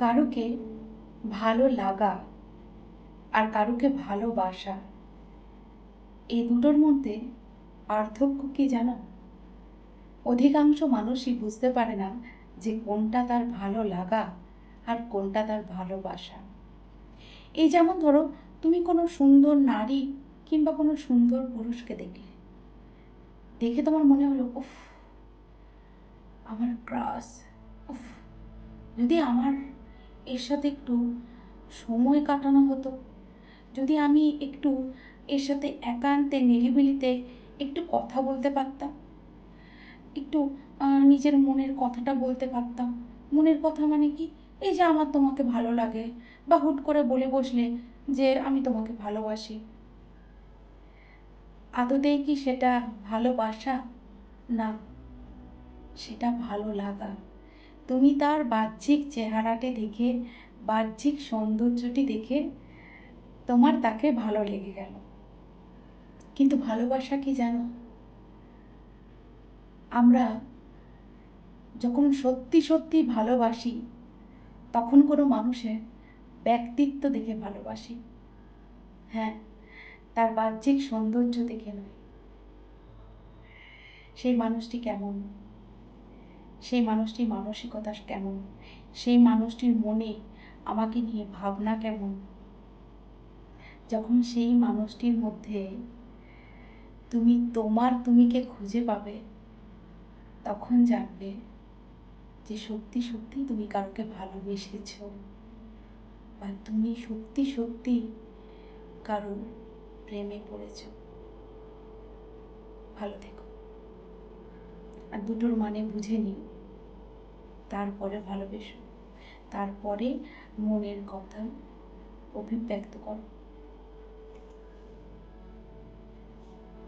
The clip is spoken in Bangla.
কারুকে ভালো লাগা আর কারুকে ভালোবাসা এই দুটোর মধ্যে পার্থক্য কি জানো? অধিকাংশ মানুষই বুঝতে পারে না যে কোনটা তার ভালো লাগা আর কোনটা তার ভালোবাসা। এই যেমন ধরো, তুমি কোনো সুন্দর নারী কিংবা কোনো সুন্দর পুরুষকে দেখলে। দেখে তোমার মনে হলো, উফ, আমার ক্রাস উফ, যদি আমার এর সাথে একটু সময় কাটানো হতো। যদি আমি একটু এর সাথে একান্তে, নিরিবিলিতে একটু কথা বলতে পারতাম, একটু নিজের মনের কথাটা বলতে পারতাম। মনের কথা মানে কি? এই যে আমার তোমাকে ভালো লাগে বা হুট করে বলে বসলে যে আমি তোমাকে ভালোবাসি। আদতেই কি সেটা ভালোবাসা? না, সেটা ভালো লাগা। তুমি তার বাহ্যিক চেহারাটি দেখে, বাহ্যিক সৌন্দর্যটি দেখে তোমার তাকে ভালো লেগে গেল। কিন্তু ভালোবাসা কি জানো? আমরা যখন সত্যি সত্যি ভালোবাসি, তখন কোনো মানুষের ব্যক্তিত্ব দেখে ভালোবাসি। হ্যাঁ তার বাহ্যিক সৌন্দর্য দেখে নয়। সেই মানুষটি কেমন? সেই মানুষটির মানসিকতা কেমন? সেই মানুষটির মনে আমাকে নিয়ে ভাবনা কেমন? যখন সেই মানুষটির মধ্যে তুমি তোমার তুমিকে খুঁজে পাবে, তখন জানবে যে সত্যি সত্যি তুমি কাউকে ভালোবেসেছ বা তুমি সত্যি সত্যি কারও প্রেমে পড়েছ। ভালো থেকো। আর দুটোর মানে বুঝে নিই তারপরে ভালোবেসো। তারপরে মনের কথা অভিব্যক্ত করো।